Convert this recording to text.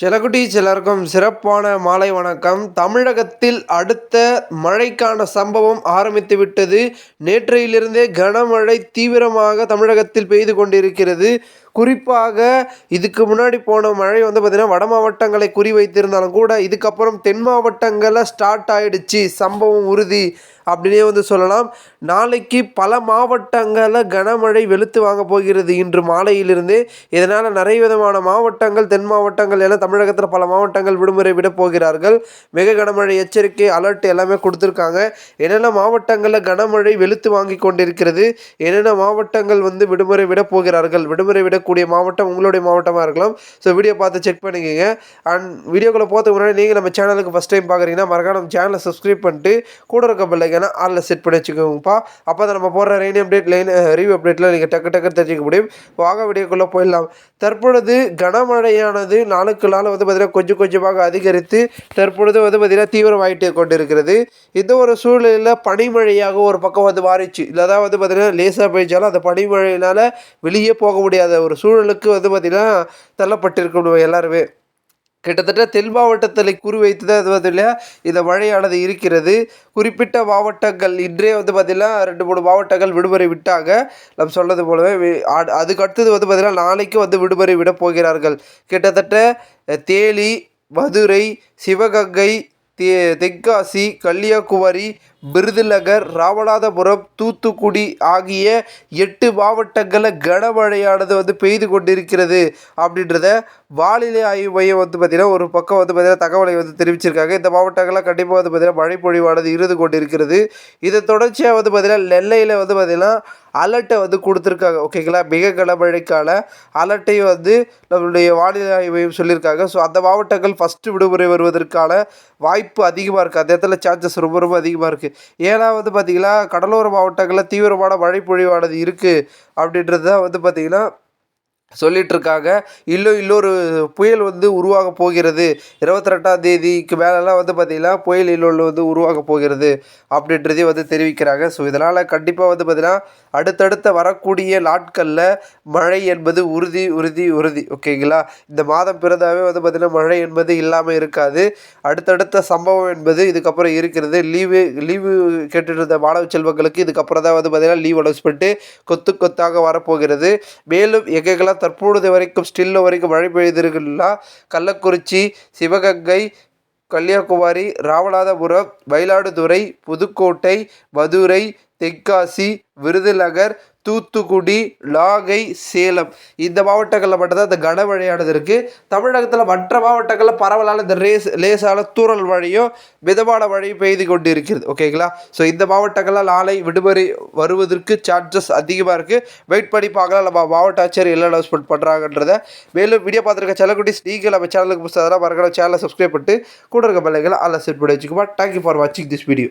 செலகுட்டீஸ் எல்லாருக்கும் சிறப்பான மாலை வணக்கம். தமிழகத்தில் அடுத்த மழைக்கான சம்பவம் ஆரம்பித்து விட்டது. நேற்றையிலிருந்தே கனமழை தீவிரமாக தமிழகத்தில் பெய்து கொண்டிருக்கிறது. குறிப்பாக இதுக்கு முன்னாடி போன மழை வந்து பார்த்திங்கன்னா வட மாவட்டங்களை குறிவைத்திருந்தாலும் கூட இதுக்கப்புறம் தென் மாவட்டங்களில் ஸ்டார்ட் ஆயிடுச்சு. சம்பவம் உறுதி. அப்படின்னே வந்து சொல்லலாம். நாளைக்கு பல மாவட்டங்களில் கனமழை வெளுத்து வாங்க போகிறது. இன்று மாலையிலிருந்து இதனால் நிறைய விதமான மாவட்டங்கள் தென் மாவட்டங்கள் எல்லாம் தமிழகத்தில் பல மாவட்டங்கள் விடுமுறை விட போகிறார்கள். மிக கனமழை எச்சரிக்கை அலர்ட் எல்லாமே கொடுத்துருக்காங்க. என்னென்ன மாவட்டங்களில் கனமழை வெளுத்து வாங்கி கொண்டிருக்கிறது? என்னென்ன மாவட்டங்கள் வந்து விடுமுறை விட போகிறார்கள்? விடுமுறை விடக்கூடிய மாவட்டம் உங்களுடைய மாவட்டமாக இருக்கலாம். ஸோ வீடியோ பார்த்து செக் பண்ணிக்கோங்க. அண்ட் வீடியோக்குள்ளே போகிறதுக்கு முன்னாடி நீங்கள் நம்ம சேனலுக்கு ஃபஸ்ட் டைம் பார்க்குறீங்கன்னா மறக்காம நம்ம சேனலை சப்ஸ்கிரைப் பண்ணிட்டு கூட இருக்க பிள்ளைங்கன்னா ஆளில் செட் பண்ணி வச்சுக்கோங்கப்பா. அப்போ தான் நம்ம போடுற ரெயின் அப்டேட் லைன் ரிவ்யூ அப்டேட்டில் நீங்கள் டக்கு டக்கு தெரிஞ்சிக்க முடியும். வாக வீடியோக்குள்ளே போயிடலாம். தற்பொழுது கனமழையானது நாளுக்கு நாள் வந்து பார்த்திங்கன்னா கொஞ்சம் கொஞ்சமாக அதிகரித்து தற்பொழுது வந்து பார்த்திங்கன்னா தீவிரமாயிட்டே கொண்டிருக்கிறது. இந்த ஒரு சூழ்நிலையில் பனிமழையாக ஒரு பக்கம் வந்து மாறிச்சு இல்லாதான் வந்து பார்த்திங்கன்னா லேசாக பெய்ஞ்சாலும் அந்த பனிமழையினால் வெளியே போக முடியாத ஒரு சூழலுக்கு வந்து பார்த்திங்கன்னா தள்ளப்பட்டிருக்கணும் எல்லாருமே. கிட்டத்தட்ட தென் மாவட்டத்தில் குறிவைத்து தான் இது வந்து இந்த மழையானது இருக்கிறது. குறிப்பிட்ட மாவட்டங்கள் இன்றே வந்து பார்த்திங்கன்னா ரெண்டு மூணு மாவட்டங்கள் விடுமுறை விட்டாங்க. நம்ம சொன்னது போலவே அதுக்கு அடுத்தது வந்து பார்த்திங்கன்னா நாளைக்கு வந்து விடுமுறை விட போகிறார்கள். கிட்டத்தட்ட தேனி மதுரை சிவகங்கை தே தென்காசி கன்னியாகுமரி விருதுநகர் ராமநாதபுரம் தூத்துக்குடி ஆகிய எட்டு மாவட்டங்களில் கனமழையானது வந்து பெய்து கொண்டிருக்கிறது அப்படின்றத வானிலை ஆய்வு மையம் வந்து பார்த்திங்கன்னா ஒரு பக்கம் வந்து பார்த்திங்கன்னா தகவலை வந்து தெரிவிச்சிருக்காங்க. இந்த மாவட்டங்கள்லாம் கண்டிப்பாக வந்து பார்த்திங்கன்னா மழை பொழிவானது இருந்து கொண்டிருக்கிறது. இதை தொடர்ச்சியாக வந்து பார்த்திங்கன்னா நெல்லையில் வந்து பார்த்திங்கன்னா அலர்ட்டை வந்து கொடுத்துருக்காங்க. ஓகேங்களா மிக கனமழைக்கான அலர்ட்டையும் வந்து நம்மளுடைய வானிலை ஆய்வு மையம் சொல்லியிருக்காங்க. ஸோ அந்த மாவட்டங்கள் ஃபஸ்ட்டு விடுமுறை வருவதற்கான வாய்ப்பு அதிகமாக இருக்குது அந்த இடத்துல சான்சஸ் ரொம்ப ரொம்ப அதிகமாக இருக்குது ஏன்னா வந்து பார்த்திங்கன்னா கடலோர மாவட்டங்களில் தீவிரமான மழை பொழிவானது இருக்குது அப்படின்றது தான் வந்து பார்த்திங்கன்னா சொல்லிகிட்ருக்காங்க இன்னும் இன்னொரு புயல் வந்து உருவாக போகிறது. இருபத்தி ரெண்டாம் தேதிக்கு மேலெலாம் வந்து பார்த்திங்கன்னா புயல் இன்னொன்று வந்து உருவாக போகிறது அப்படின்றதையும் வந்து தெரிவிக்கிறாங்க. ஸோ இதனால் கண்டிப்பாக வந்து பார்த்திங்கன்னா அடுத்தடுத்த வரக்கூடிய நாட்களில் மழை என்பது உறுதி உறுதி உறுதி. ஓகேங்களா இந்த மாதம் பிறந்தாவே வந்து பார்த்திங்கன்னா மழை என்பது இல்லாமல் இருக்காது. அடுத்தடுத்த சம்பவம் என்பது இதுக்கப்புறம் இருக்கிறது. லீவு லீவு கேட்டுட்டு இருந்த மாணவ செல்வங்களுக்கு இதுக்கப்புறம் தான் வந்து பார்த்திங்கன்னா லீவ் அனௌன்ஸ் பண்ணிட்டு கொத்து கொத்தாக வரப்போகிறது. மேலும் எங்கெங்கெல்லாம் தற்பொழுது வரைக்கும் ஸ்டில் வரைக்கும் மழை பெய்திருக்குன்னா கள்ளக்குறிச்சி சிவகங்கை கன்னியாகுமரி ராமநாதபுரம் மயிலாடுதுறை புதுக்கோட்டை மதுரை தென்காசி விருதுநகர் தூத்துக்குடி நாகை சேலம். இந்த மாவட்டங்களில் மட்டும்தான் இந்த கனமழையானது இருக்குது தமிழகத்தில் மற்ற மாவட்டங்களில் பரவலான இந்த ரேஸ் லேசான தூறல் மழையும் மிதமான மழையும் பெய்து கொண்டு இருக்கிறது ஓகேங்களா? ஸோ இந்த மாவட்டங்களில் நாளை விடுமுறை வருவதற்கு சான்சஸ் அதிகமாக இருக்குது வெயிட் பண்ணி பார்க்கலாம். நம்ம மாவட்ட ஆட்சியர் என்ன அனௌன்ஸ்மெண்ட் பண்ணுறாங்கன்றத மேலும் வீடியோ பார்த்துருக்க செல்லக்குட்டிஸ் நீங்கள் நம்ம சேனலுக்கு புதுசாக மறக்கிற சேனலை சப்ஸ்கிரைப் பண்ணிட்டு கூட இருக்க பிள்ளைகளை அல்ல செட் பண்ணி வச்சுக்கோமா தேங்க்யூ ஃபார் வாட்சிங் திஸ் வீடியோ